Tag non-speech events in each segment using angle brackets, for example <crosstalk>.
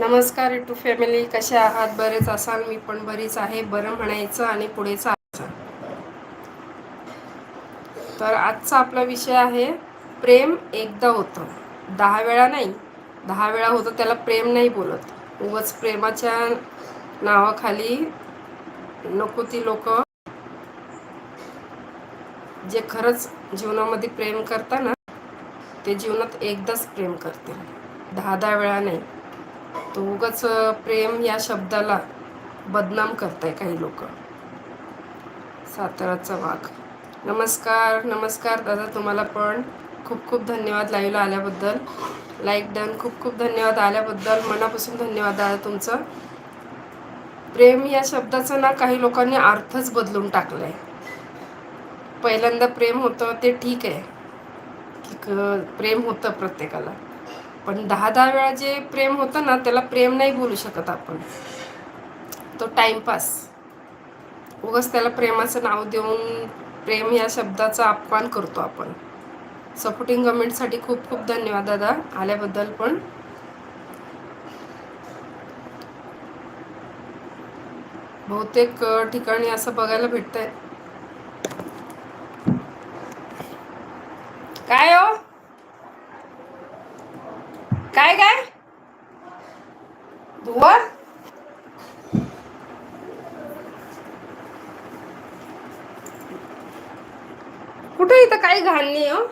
नमस्कार to family कशा आहात? बरेच असाल मी पण बरीच आहे. बरं म्हणायचं आणि पुढे चालायचं. तर आजचा आपला विषय आहे प्रेम एकदा होतं. दहा वेळा नाही दहा वेळा होतं त्याला प्रेम नाही बोलत. उगच प्रेमाच्या नावाखाली नको ती लोक. जे खरंच जीवनामध्ये प्रेम करता ना ते जीवनात एकदाच प्रेम करते दहा दहा वेळा नाही. तो उगाच प्रेम या शब्दाला बदनाम करताय काही लोक. साताराचा वाघ. नमस्कार नमस्कार दादा तुम्हाला पण खूप खूप धन्यवाद लाईव्हला आल्याबद्दल. लाईक डन खूप खूप धन्यवाद आल्याबद्दल. मनापासून धन्यवाद दादा तुमचं. प्रेम या शब्दाचा ना काही लोकांनी अर्थच बदलून टाकलाय. पहिल्यांदा प्रेम होतं ते ठीक आहे. की प्रेम होतं प्रत्येकाला. पण दहा दहा वेळा जे प्रेम होतं ना त्याला प्रेम नाही बोलू शकत आपण. तो टाइमपास उगाच त्याला प्रेमाचं नाव देऊन प्रेम या शब्दाचा अपमान करतो आपण. सपोर्टिंग कमेंटसाठी खूप खूप धन्यवाद दादा आल्याबद्दल पण. बहुतेक ठिकाणी असं बघायला भेटतंय. काय हो? काय काय? धुवा कुठे इथं काही घालणी नाही हो?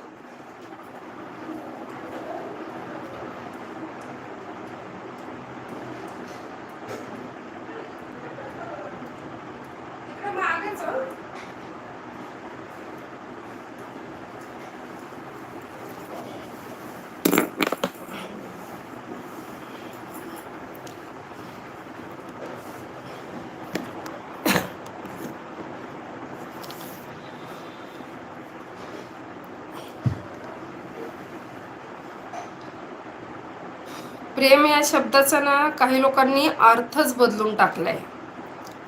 प्रेम या शब्दाचा ना काही लोकांनी अर्थच बदलून टाकला आहे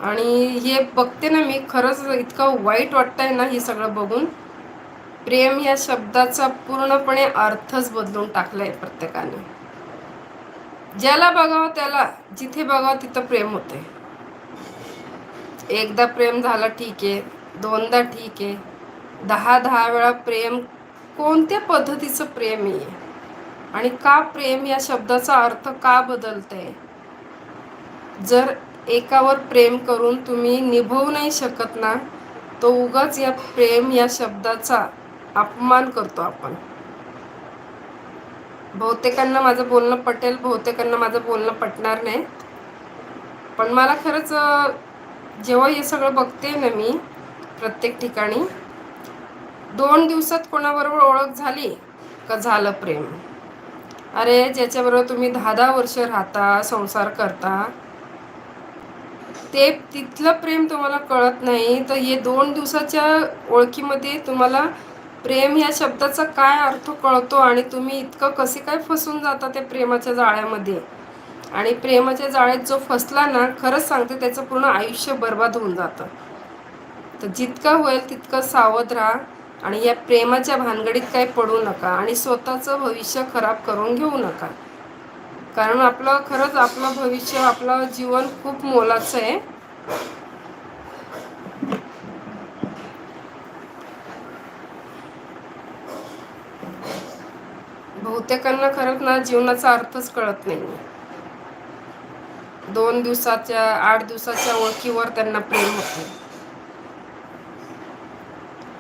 आणि हे बघते ना मी खरंच इतकं वाईट वाटतंय ना हे सगळं बघून. प्रेम या शब्दाचा पूर्णपणे अर्थच बदलून टाकला आहे प्रत्येकाने. ज्याला बघावं त्याला जिथे बघावं तिथं प्रेम होते एकदा प्रेम झालं ठीक आहे दोनदा ठीक आहे. दहा दहा वेळा प्रेम कोणत्या पद्धतीचं प्रेम आहे? आणि का प्रेम या शब्दाचा अर्थ का बदलते जर एकावर प्रेम करून तुम्ही निभवू नाही शकत ना तो उगाच या प्रेम या शब्दाचा अपमान करतो आपण. बहुतेकांना माझं बोलणं पटेल बहुतेकांना माझं बोलणं पटणार नाही. पण मला खरंच जेव्हा हे सगळं बघते ना मी प्रत्येक ठिकाणी दोन दिवसात कोणाबरोबर ओळख झाली का झालं प्रेम? अरे ज्याच्याबरोबर तुम्ही दहा दहा वर्ष राहता संसार करता ते तिथलं प्रेम तुम्हाला कळत नाही. तर हे दोन दिवसाच्या ओळखीमध्ये तुम्हाला प्रेम या शब्दाचा काय अर्थ कळतो आणि तुम्ही इतकं कसे काय फसून जाता त्या प्रेमाच्या जाळ्यामध्ये? आणि प्रेमाच्या जाळ्यात जो फसला ना खरंच सांगते त्याचं पूर्ण आयुष्य बर्बाद होऊन जातं. तर जितकं होईल तितकं सावध राहा. आणि या प्रेमाच्या भानगडीत काही पडू नका आणि स्वतःचं भविष्य खराब करून घेऊ नका. कारण आपलं खरंच आपलं भविष्य आपलं जीवन खूप मोलाचं आहे. बहुतेकांना खरंच ना जीवनाचा अर्थच कळत नाही. दोन दिवसाच्या आठ दिवसाच्या ओळखीवर त्यांना प्रेम होते.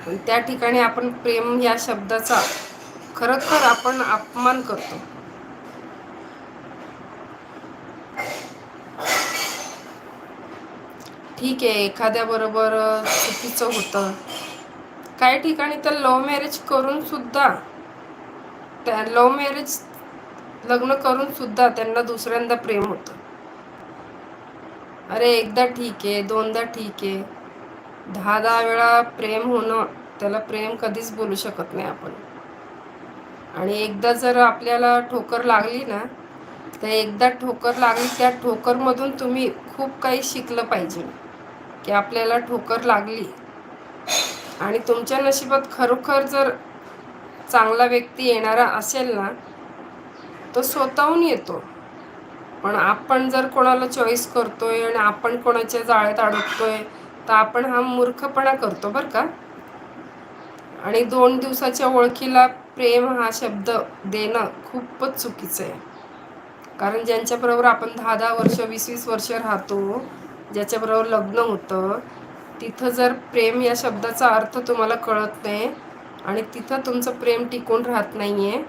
त्या ठिकाणी आपण प्रेम या शब्दाचा खरंतर आपण अपमान करतो. ठीक आहे एखाद्या बरोबर चुकीचं होतं. काही ठिकाणी तर लव्ह मॅरेज करून सुद्धा त्या लव्ह मॅरेज लग्न करून सुद्धा त्यांना दुसऱ्यांदा प्रेम होतं. अरे एकदा ठीक आहे दोनदा ठीक आहे. दहा दहा वेळा प्रेम होणं त्याला प्रेम कधीच बोलू शकत नाही आपण. आणि एकदा जर आपल्याला ठोकर लागली ना तर एकदा ठोकर लागली त्या ठोकरमधून तुम्ही खूप काही शिकलं पाहिजे. की आपल्याला ठोकर लागली आणि तुमच्या नशिबात खरोखर जर चांगला व्यक्ती येणारा असेल ना तो स्वतःहून येतो. पण आपण जर कोणाला चॉईस करतोय आणि आपण कोणाच्या जाळ्यात अडकतोय तर आपण हा मूर्खपणा करतो बरं का. आणि दोन दिवसाच्या ओळखीला प्रेम हा शब्द देणं खूपच चुकीचं आहे. कारण ज्यांच्याबरोबर आपण दहा दहा वर्ष वीस वीस वर्ष राहतो ज्याच्याबरोबर लग्न होतं तिथं जर प्रेम या शब्दाचा अर्थ तुम्हाला कळत नाही आणि तिथं तुमचं प्रेम टिकून राहत नाही आहे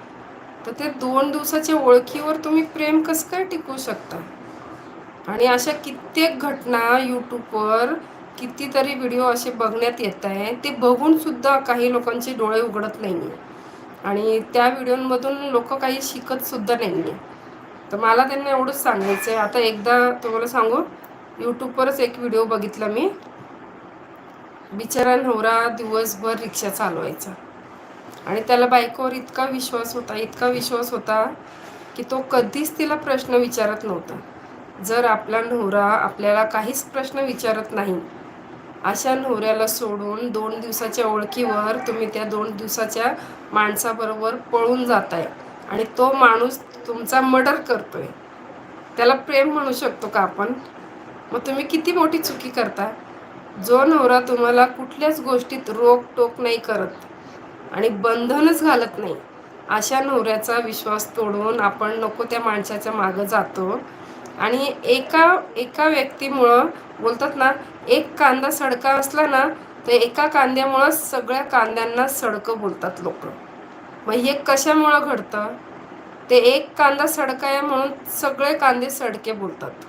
तर ते दोन दिवसाच्या ओळखीवर तुम्ही प्रेम कसं काय टिकवू शकता? आणि अशा कित्येक घटना यूट्यूबवर कितीतरी व्हिडिओ असे बघण्यात येत आहे. ते बघूनसुद्धा काही लोकांचे डोळे उघडत नाही आहे आणि त्या व्हिडिओमधून लोक काही शिकतसुद्धा नाही आहे तर मला त्यांना एवढंच सांगायचं आहे आता एकदा तुम्हाला सांगू यूट्यूबवरच एक व्हिडिओ बघितला मी. बिचारा नवरा दिवसभर रिक्षा चालवायचा. आणि त्याला बायकोवर इतका विश्वास होता इतका विश्वास होता की तो कधीच तिला प्रश्न विचारत नव्हता. जर आपला नवरा आपल्याला काहीच प्रश्न विचारत नाही अशा नवऱ्याला सोडून दोन दिवसाच्या ओळखीवर तुम्ही त्या दोन दिवसाच्या माणसाबरोबर पळून जाताय. आणि तो माणूस तुमचा मर्डर करतोय. त्याला प्रेम म्हणू शकतो का आपण? मग तुम्ही किती मोठी चुकी करता? जो नवरा तुम्हाला कुठल्याच गोष्टीत रोक टोक नाही करत आणि बंधनच घालत नाही अशा नवऱ्याचा विश्वास तोडून आपण नको त्या माणसाच्या मागं जातो. आणि एका एका व्यक्तीमुळं बोलतात ना एक कांदा सडका असला ना तर एका कांद्यामुळं सगळ्या कांद्यांना सडकं बोलतात लोक. मग हे कशामुळं घडतं? ते एक कांदा सडका आहे म्हणून सगळे कांदे सडके बोलतात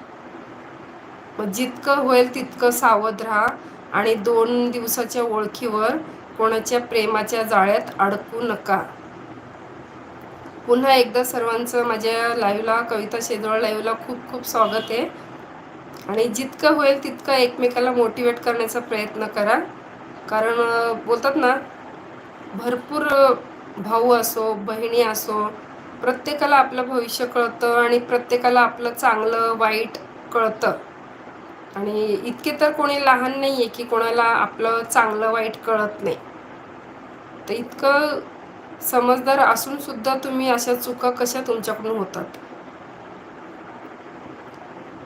मग जितकं होईल तितकं सावध राहा आणि दोन दिवसाच्या ओळखीवर कोणाच्या प्रेमाच्या जाळ्यात अडकू नका. पुन्हा एकदा सर्वांचं माझ्या लाईव्हला कविता शेजवळ लाईव्हला खूप खूप स्वागत आहे. आणि जितकं होईल तितकं एकमेकाला मोटिवेट करण्याचा प्रयत्न करा. कारण बोलतात ना भरपूर भाऊ असो बहिणी असो प्रत्येकाला आपलं भविष्य कळतं आणि प्रत्येकाला आपलं चांगलं वाईट कळतं. आणि इतके तर कोणी लहान नाही आहे की कोणाला आपलं चांगलं वाईट कळत नाही. तर इतकं समजदार असूनसुद्धा तुम्ही अशा चुका कशा तुमच्याकडून होतात?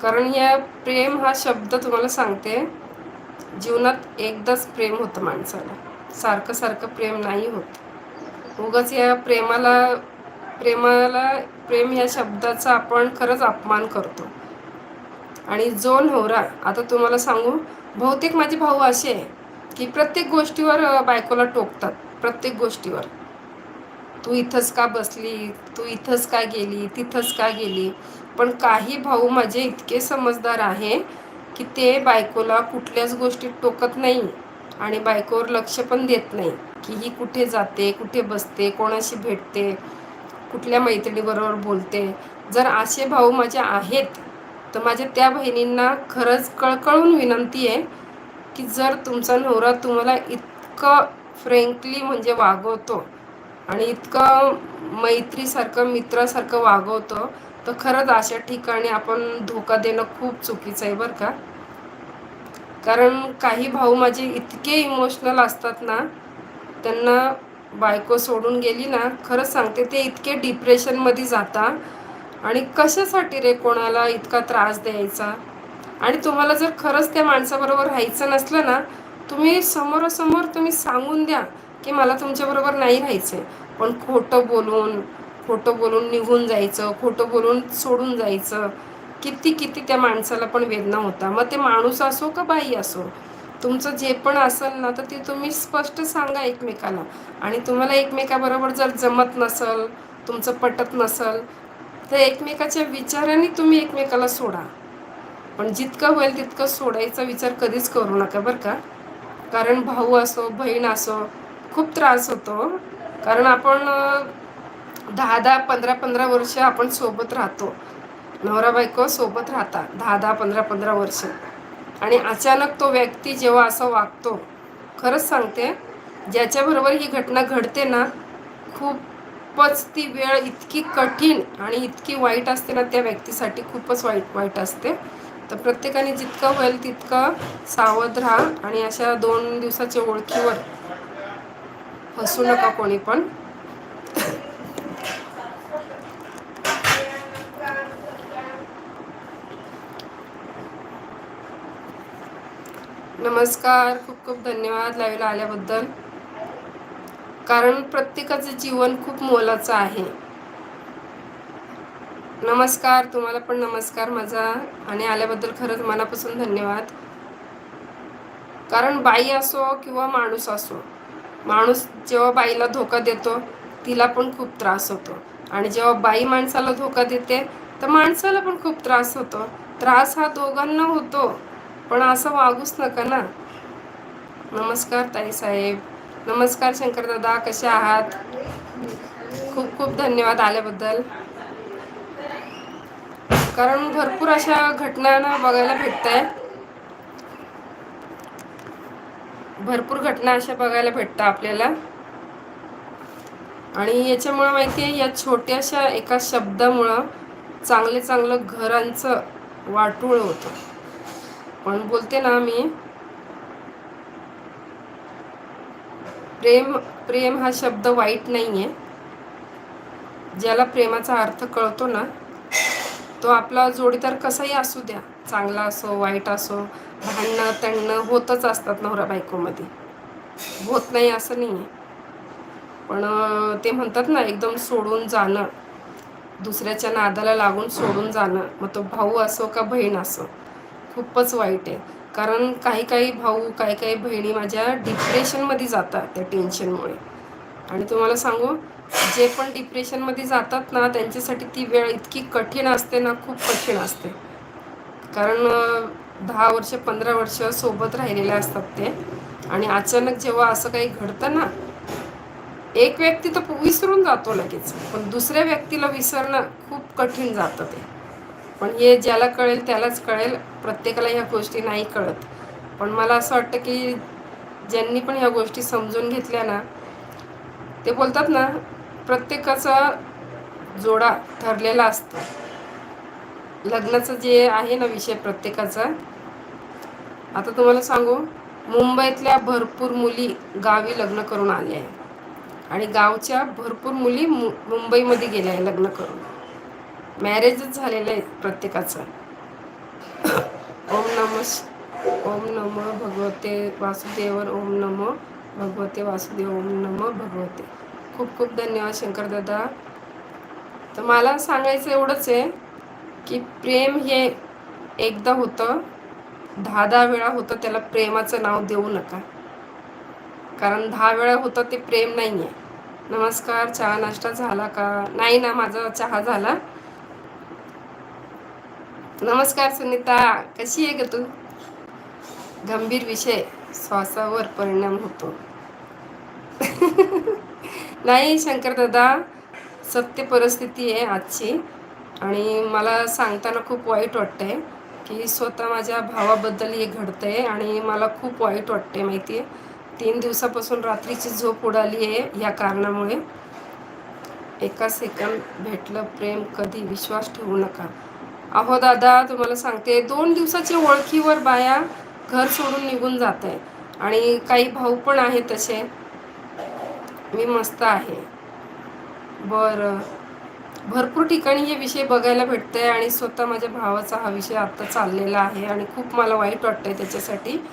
कारण या प्रेम हा शब्द तुम्हाला सांगते जीवनात एकदाच प्रेम होतं माणसाला. सारखं सारखं प्रेम नाही होत. उगाच या प्रेमाला प्रेमाला प्रेम या शब्दाचा आपण खरंच अपमान करतो. आणि जो नवरा आता तुम्हाला सांगू बहुतेक माझे भाऊ असे आहे की प्रत्येक गोष्टीवर बायकोला टोकतात प्रत्येक गोष्टीवर. तू इथंच का बसली? तू इथंच का गेली? तिथंच का गेली? पण काही भाऊ माझे इतके समजदार आहे की ते बायकोला कुठल्याच गोष्टीत टोकत नाही आणि बायकोवर लक्ष पण देत नाही की ही कुठे जाते कुठे बसते कोणाशी भेटते कुठल्या मैत्रिणीबरोबर बोलते. जर असे भाऊ माझे आहेत तर माझ्या त्या बहिणींना खरंच कळकळून विनंती आहे की जर तुमचा नवरा तुम्हाला इतकं फ्रेंकली म्हणजे वागवतो आणि इतकं मैत्रीसारखं मित्रासारखं वागवतो तर खरंच अशा ठिकाणी आपण धोका देणं खूप चुकीचं आहे बरं का. कारण काही भाऊ माझे इतके इमोशनल असतात ना त्यांना बायको सोडून गेली ना खरंच सांगते ते इतके डिप्रेशनमध्ये जाता आणि कशासाठी रे कोणाला इतका त्रास द्यायचा? आणि तुम्हाला जर खरंच त्या माणसाबरोबर राहायचं नसलं ना तुम्ही समोरासमोर तुम्ही सांगून द्या की मला तुमच्याबरोबर नाही राहायचं पण खोटं बोलून खोटं बोलून निघून जायचं खोटं बोलून सोडून जायचं. किती किती त्या माणसाला पण वेदना होता. मग ते माणूस असो का बाई असो तुमचं जे पण असेल ना तर ते तुम्ही स्पष्ट सांगा एकमेकाला. आणि तुम्हाला एकमेकाबरोबर जर जमत नसल तुमचं पटत नसल तर एकमेकाच्या विचाराने तुम्ही एकमेकाला सोडा. पण जितकं होईल तितकं सोडायचा विचार कधीच करू नका बरं का. कारण भाऊ असो बहीण असो खूप त्रास होतो. कारण आपण दहा दहा पंधरा पंधरा वर्ष आपण सोबत राहतो. नवरा बायको सोबत राहता दहा दहा पंधरा पंधरा वर्ष. आणि अचानक तो व्यक्ती जेव्हा असं वागतो खरंच सांगते ज्याच्याबरोबर ही घटना घडते ना खूपच ती वेळ इतकी कठीण आणि इतकी वाईट असते ना त्या व्यक्तीसाठी खूपच वाईट वाईट असते. तर प्रत्येकाने जितकं होईल तितकं सावध राहा आणि अशा दोन दिवसाच्या ओळखीवर हसू नका कोणी पण. नमस्कार. खूप खूप धन्यवाद लाईव्हला आल्याबद्दल. कारण प्रत्येकाचं जीवन खूप मोलाचं आहे. नमस्कार. तुम्हाला पण नमस्कार माझा. आणि आल्याबद्दल खरंच मनापासून धन्यवाद. कारण बाई असो किंवा माणूस असो माणूस जेव्हा बाईला धोका देतो तिला पण खूप त्रास होतो. आणि जेव्हा बाई माणसाला धोका देते तर माणसाला पण खूप त्रास होतो. त्रास हा दोघांना होतो. पण असं वागूच नका ना. नमस्कार ताई साहेब. नमस्कार शंकरदादा कसे आहात? खूप खूप धन्यवाद आल्याबद्दल. कारण भरपूर अशा घटना बघायला भेटत आहे भरपूर घटना अशा बघायला भेटतात आपल्याला. आणि याच्यामुळं माहिती आहे या छोट्याशा एका शब्दामुळं चांगले चांगलं घरांचं वाटूळ होतं. पण बोलते ना मी. प्रेम प्रेम हा शब्द वाईट नाही आहे ज्याला प्रेमाचा अर्थ कळतो ना तो आपला जोडीदार कसाही असू द्या चांगला असो वाईट असो भांडणं तणणं होतच असतात नवरा बायकोमध्ये. होत नाही असं नाही आहे पण ते म्हणतात ना एकदम सोडून जाणं दुसऱ्याच्या नादाला लागून सोडून जाणं मग तो भाऊ असो का बहीण असो खूपच वाईट आहे. कारण काही काही भाऊ काही काही बहिणी माझ्या डिप्रेशनमध्ये जातात त्या टेन्शनमुळे आणि तुम्हाला सांगू जे पण डिप्रेशनमध्ये जातात ना त्यांच्यासाठी ती वेळ इतकी कठीण असते ना खूप कठीण असते. कारण दहा वर्ष पंधरा वर्ष सोबत राहिलेले असतात ते. आणि अचानक जेव्हा असं काही घडतं ना एक व्यक्ती तर विसरून जातो लगेच. पण दुसऱ्या व्यक्तीला विसरणं खूप कठीण जातं ते. पण हे ज्याला कळेल त्यालाच कळेल. प्रत्येकाला ह्या गोष्टी नाही कळत. पण मला असं वाटतं की ज्यांनी पण ह्या गोष्टी समजून घेतल्या ना ते बोलतात ना प्रत्येकाचा जोडा ठरलेला असतो. लग्नाचं जे आहे ना विषय प्रत्येकाचा आता तुम्हाला सांगू मुंबईतल्या भरपूर मुली गावी लग्न करून आल्या आहे आणि गावच्या भरपूर मुली मु मुंबईमध्ये गेल्या आहे लग्न करून. मॅरेजच झालेलं आहे प्रत्येकाचं. ओम नम ओम नम भगवते वासुदेवर ओम नम भगवते वासुदेव ओम नम भगवते. खूप खूप धन्यवाद शंकर दादा. तर मला सांगायचं एवढंच आहे की प्रेम हे एकदा होतं दहा दहा वेळा होतं त्याला प्रेमाचं नाव देऊ नका. कारण दहा वेळा होतं ते प्रेम नाही आहे नमस्कार चहा नाश्ता झाला का? नाही ना माझा चहा झाला. नमस्कार सुनीता कशी आहे ग तू? गंभीर विषय श्वासावर परिणाम होतो. <laughs> नाही शंकर दादा सत्य परिस्थिती आहे आजची आणि मला सांगताना खूप वाईट वाटतंय की स्वतः माझ्या भावाबद्दल हे घडतंय आणि मला खूप वाईट वाटते माहिती आहे तीन दिवसापासून रात्रीची झोप उडाली आहे या कारणामुळे. एका सेकंद भेटलं प्रेम कधी विश्वास ठेवू नका. अहो दादा तुम्हाला सांगते दोन दिवसाच्या ओळखीवर बाया घर सोडून निघून जात आहे आणि काही भाऊ पण आहेत तसे मी मस्त आहे. बरं. भरपूर ठिकाणी हे विषय बघायला भेटते आणि स्वतः माझ्या भावाचा हा विषय आत्ता चाललेला आहे आणि खूप मला वाईट वाटतंय त्याच्यासाठी.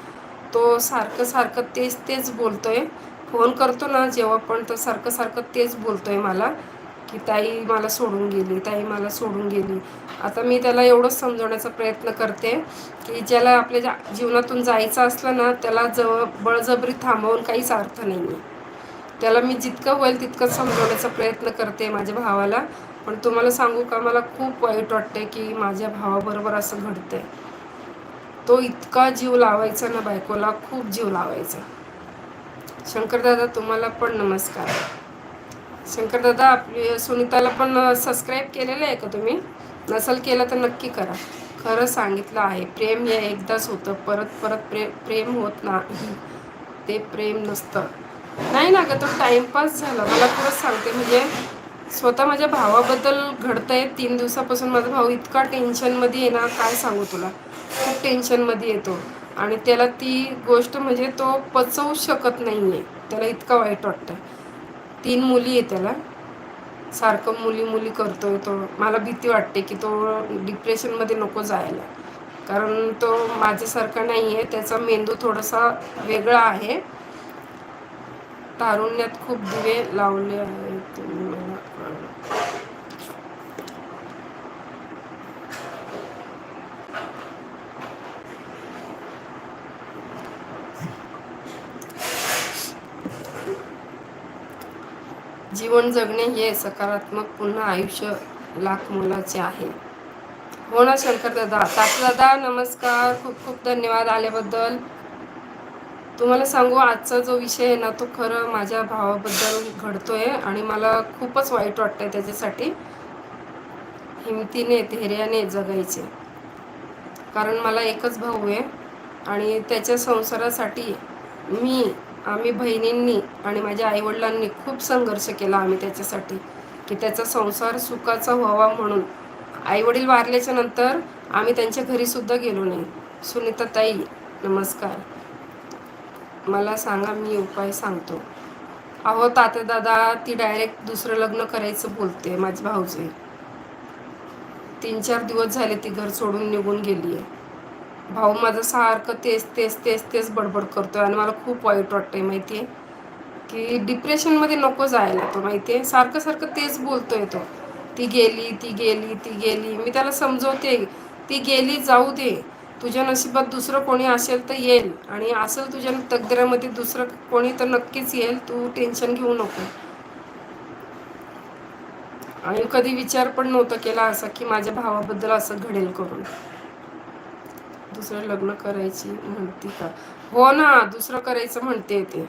तो सारखं सारखं तेच तेच बोलतोय. फोन करतो ना जेव्हा पण तो सारखं सारखं तेच बोलतोय मला. की ताई मला सोडून गेली ताई मला सोडून गेली. आता मी त्याला एवढंच समजवण्याचा प्रयत्न करते की ज्याला आपल्या जीवनातून जायचं असलं ना त्याला जव बळजबरी थांबवून काहीच अर्थ नाही आहे त्याला मी जितकं होईल तितकं समजवण्याचा प्रयत्न करते माझ्या भावाला. पण तुम्हाला सांगू का मला खूप वाईट वाटते की माझ्या भावाबरोबर असं घडतंय. तो इतका जीव लावायचा ना बायकोला खूप जीव लावायचा. शंकरदादा तुम्हाला पण नमस्कार. शंकरदादा आपली सुनीताला पण सबस्क्राईब केलेलं आहे का तुम्ही? नसल केलं तर नक्की करा. खरं सांगितलं आहे. प्रेम हे एकदाच होतं. परत परत प्रे प्रेम होत नाही. ते प्रेम नसतं. नाही ना ग तो टाईमपास झाला. मला खरंच सांगते म्हणजे स्वतः माझ्या भावाबद्दल घडतंय. तीन दिवसापासून माझा भाऊ इतका टेन्शनमध्ये आहे ना काय सांगू तुला? खूप टेन्शनमध्ये येतो आणि त्याला ती गोष्ट म्हणजे तो पचवू शकत नाही आहे त्याला इतका वाईट वाटतं तीन मुली आहे त्याला. सारखं मुली मुली करतोय तो. मला भीती वाटते की तो डिप्रेशनमध्ये नको जायला. कारण तो माझ्यासारखा नाही आहे त्याचा मेंदू थोडासा वेगळा आहे. तारुण्यात खूप दिवे लावले आहेत. जीवन जगणे हे सकारात्मक पुन्हा आयुष्य लाख मुलाचे आहे. हो ना शंकर दादा? तात दादा नमस्कार. खूप खूप धन्यवाद आल्याबद्दल. तुम्हाला सांगू आजचा जो विषय आहे ना तो खरं माझ्या भावाबद्दल घडतोय आणि मला खूपच वाईट वाटतंय त्याच्यासाठी. हिमतीने धैर्याने जगायचे. कारण मला एकच भाऊ आहे आणि त्याच्या संसारासाठी मी आम्ही बहिणींनी आणि माझ्या आईवडिलांनी खूप संघर्ष केला आम्ही त्याच्यासाठी की त्याचा संसार सुखाचा व्हावा म्हणून. आईवडील वारल्याच्या नंतर आम्ही त्यांच्या घरीसुद्धा गेलो नाही. सुनीता ताई नमस्कार. मला सांगा मी उपाय सांगतो. अहो तात्या दादा ती डायरेक्ट दुसरं लग्न करायचं बोलते माझी भाऊजे. तीन चार दिवस झाले ती घर सोडून निघून गेली आहे भाऊ माझं सारखं तेच तेच तेच तेच बडबड करतो आणि मला खूप वाईट वाटतंय माहिती आहे की डिप्रेशनमध्ये नको जायला तो माहिती आहे सारखं सारखं तेच बोलतोय तो. ती गेली ती गेली ती गेली. मी त्याला समजवते. ती गेली जाऊ दे. तुझ्या नशिबात दुसरं कोणी असेल तर येईल. आणि असेल तुझ्या तकदिरामध्ये दुसरं कोणी तर नक्कीच येईल. तू टेन्शन घेऊ नको. आणि कधी विचार पण नव्हता केला असा की माझ्या भावाबद्दल असं घडेल करून. दुसरं लग्न करायची म्हणते का? हो ना दुसरं करायचं म्हणते ते.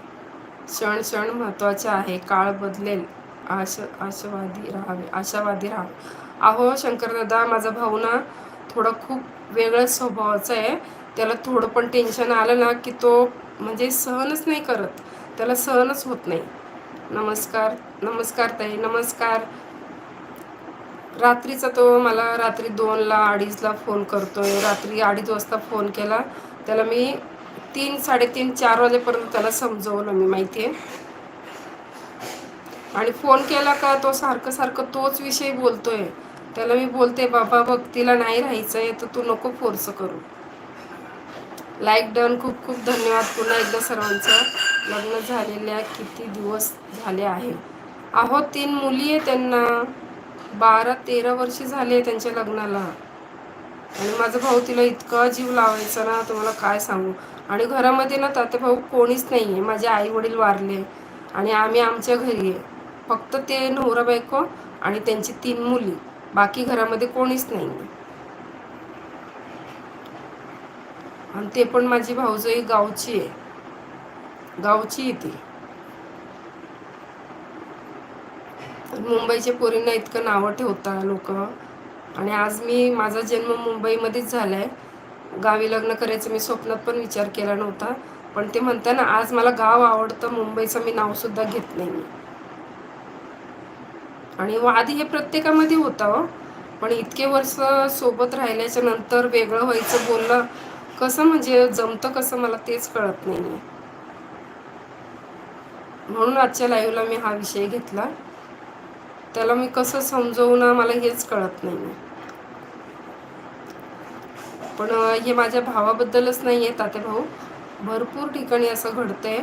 क्षण क्षण महत्त्वाचे आहे काळ बदलेल आश आशावादी राहावे आशावादी राहावे. अहो शंकरदादा माझा भाऊ ना थोडा खूप वेगळ्या स्वभावाचा आहे. त्याला थोडं पण टेन्शन आलं ना की तो म्हणजे सहनच नाही करत. त्याला सहनच होत नाही. नमस्कार नमस्कार ताई नमस्कार. रात्रीचा तो मला रात्री दोनला अडीचला फोन करतोय. रात्री अडीच वाजता फोन केला. त्याला मी तीन साडेतीन चार वाजेपर्यंत त्याला समजवलं मी माहिती आहे. आणि फोन केला का तो सारखं सारखं तोच विषय बोलतोय. त्याला मी बोलते बाबा बघ तिला नाही राहायचंय तर तू नको फोर्स करू. लाईक डन खूप खूप धन्यवाद पुन्हा एकदा सर्वांचं. लग्न झालेल्या किती दिवस झाले आहे. अहो तीन मुली आहे त्यांना. बारा तेरा वर्षे झाले त्यांच्या लग्नाला. आणि माझा भाऊ तिला इतका जीव लावायचा ना तुम्हाला काय सांगू? आणि घरामध्ये ना ताते भाऊ कोणीच नाही आहे माझे आई वडील वारले आणि आम्ही आमच्या घरी आहे. फक्त ते नवरा बायको आणि त्यांची तीन मुली. बाकी घरामध्ये कोणीच नाही आणि ते पण माझी भाऊजोई गावची आहे. गावची ती मुंबईच्या पोरींना इतकं नावं ठेवता लोक. आणि आज मी माझा जन्म मुंबईमध्येच झाला आहे गावी लग्न करायचं मी स्वप्नात पण विचार केला नव्हता. पण ते म्हणता ना आज मला गाव आवडतं मुंबईचं मी नावसुद्धा घेत नाही आणि आधी हे प्रत्येकामध्ये होतं हो. पण इतके वर्ष सोबत राहिल्याच्या नंतर वेगळं व्हायचं बोललं कसं म्हणजे जमतं कसं मला तेच कळत नाही म्हणून आजच्या लाईव्हला मी हा विषय घेतला. त्याला मी कसं समजवू ना मला हेच कळत नाही. पण हे माझ्या भावाबद्दलच नाही आहे ताते भाऊ. भरपूर ठिकाणी असं घडतंय.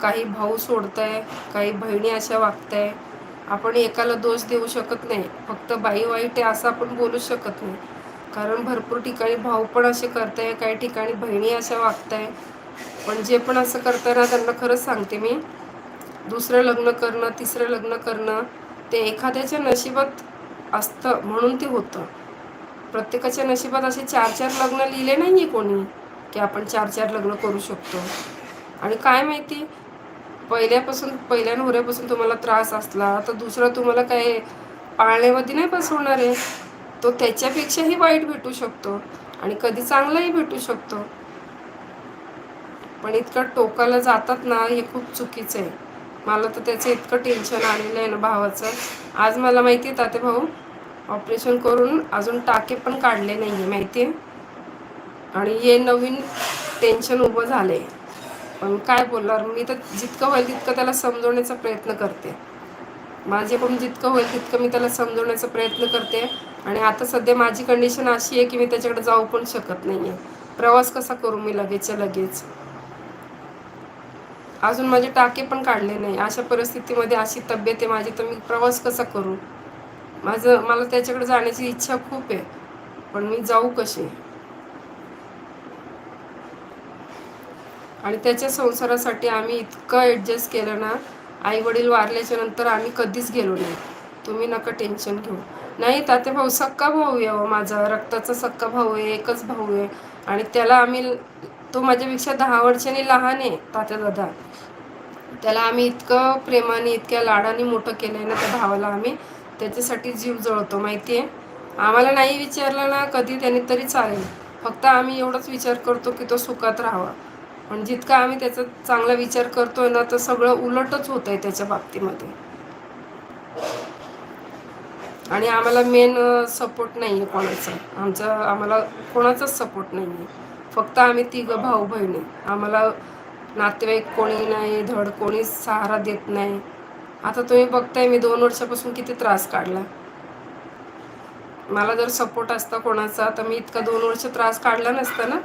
काही भाऊ सोडताय काही बहिणी अशा वागताय. आपण एकाला दोष देऊ शकत नाही. फक्त बाई वाईट आहे असं आपण बोलू शकत नाही. कारण भरपूर ठिकाणी भाऊ पण असे करताय काही ठिकाणी बहिणी अशा वागताय. पण जे पण असं करताय ना त्यांना खरंच सांगते मी. दुसरं लग्न करणं तिसरं लग्न करणं ते एखाद्याच्या नशिबात असतं म्हणून ते होतं. प्रत्येकाच्या नशिबात असे चार चार लग्न लिहिले नाही आहे कोणी की आपण चार चार लग्न करू शकतो. आणि काय माहिती पहिल्यापासून पहिल्या नवऱ्यापासून तुम्हाला त्रास असला तर दुसरा तुम्हाला काय पाळण्यामध्ये नाही बसवणार आहे. तो त्याच्यापेक्षाही वाईट भेटू शकतो आणि कधी चांगलाही भेटू शकतो. पण इतकं टोकाला जातात ना हे खूप चुकीचं आहे. मला तर त्याचं इतकं टेन्शन आलेलं आहे ना भावाचं. आज मला माहिती आहे ताते भाऊ ऑपरेशन करून अजून टाके पण काढले नाही आहे माहिती आहे आणि हे नवीन टेन्शन उभं झालं आहे पण काय बोलणार मी तर जितकं होईल तितकं त्याला समजवण्याचा प्रयत्न करते. माझ्याकडून जितकं होईल तितकं मी त्याला समजवण्याचा प्रयत्न करते. आणि आता सध्या माझी कंडिशन अशी आहे की मी त्याच्याकडे जाऊ पण शकत नाही आहे प्रवास कसा करू मी लगेचच्या लगेच? अजून माझे टाके पण काढले नाही. अशा परिस्थितीमध्ये अशी तब्येत आहे माझी तर मी प्रवास कसा करू? माझं मला त्याच्याकडे जाण्याची इच्छा खूप आहे पण मी जाऊ कसे आणि त्याच्या संसारासाठी आम्ही इतकं ॲडजस्ट केलं ना आई वडील वारल्याच्या नंतर आम्ही कधीच गेलो नाही. तुम्ही नका टेन्शन घेऊ. नाही तात्या भाऊ सक्का भाऊ आहे हो माझा. रक्ताचा सक्का भाऊ आहे एकच भाऊ आहे. आणि त्याला आम्ही तो माझ्यापेक्षा दहा वर्षांनी लहान आहे तात्या दादा. त्याला आम्ही इतकं प्रेमाने इतक्या लाडाने मोठं केलं आहे ना त्या भावाला आम्ही त्याच्यासाठी जीव जळतो माहिती आहे आम्हाला नाही विचारलं ना कधी त्याने तरी चालेल. फक्त आम्ही एवढाच विचार करतो की तो सुखात राहावा. पण जितका आम्ही त्याचा चांगला विचार करतोय ना तर सगळं उलटच होत आहे त्याच्या बाबतीमध्ये. आणि आम्हाला मेन सपोर्ट नाही आहे कोणाचा. आमचा आम्हाला कोणाचाच सपोर्ट नाही आहे फक्त आम्ही तिघं भाऊ बहिणी. आम्हाला नातेवाईक कोणी नाही धड कोणीच सहारा देत नाही. आता तुम्ही बघताय मी दोन वर्षापासून किती त्रास काढला. मला जर सपोर्ट असता कोणाचा तर मी इतका दोन वर्ष त्रास काढला नसता ना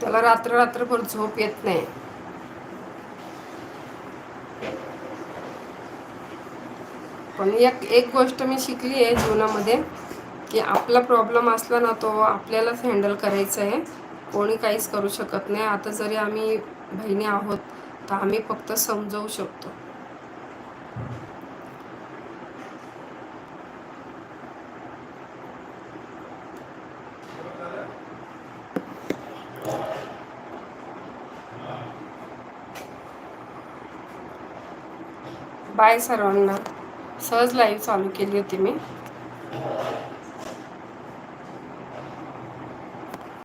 त्याला रात्र रात्रभर झोप येत नाही. पण एक एक गोष्ट मी शिकली आहे जीवनामध्ये की आपला प्रॉब्लेम असला ना तो आपल्यालाच हँडल करायचा आहे. कोणी काहीच करू शकत नाही. आता जरी आम्ही बहिणी आहोत तर आम्ही फक्त समजवू शकतो. बाय सर्वांना. सहज लाईव्ह चालू केली होती मी.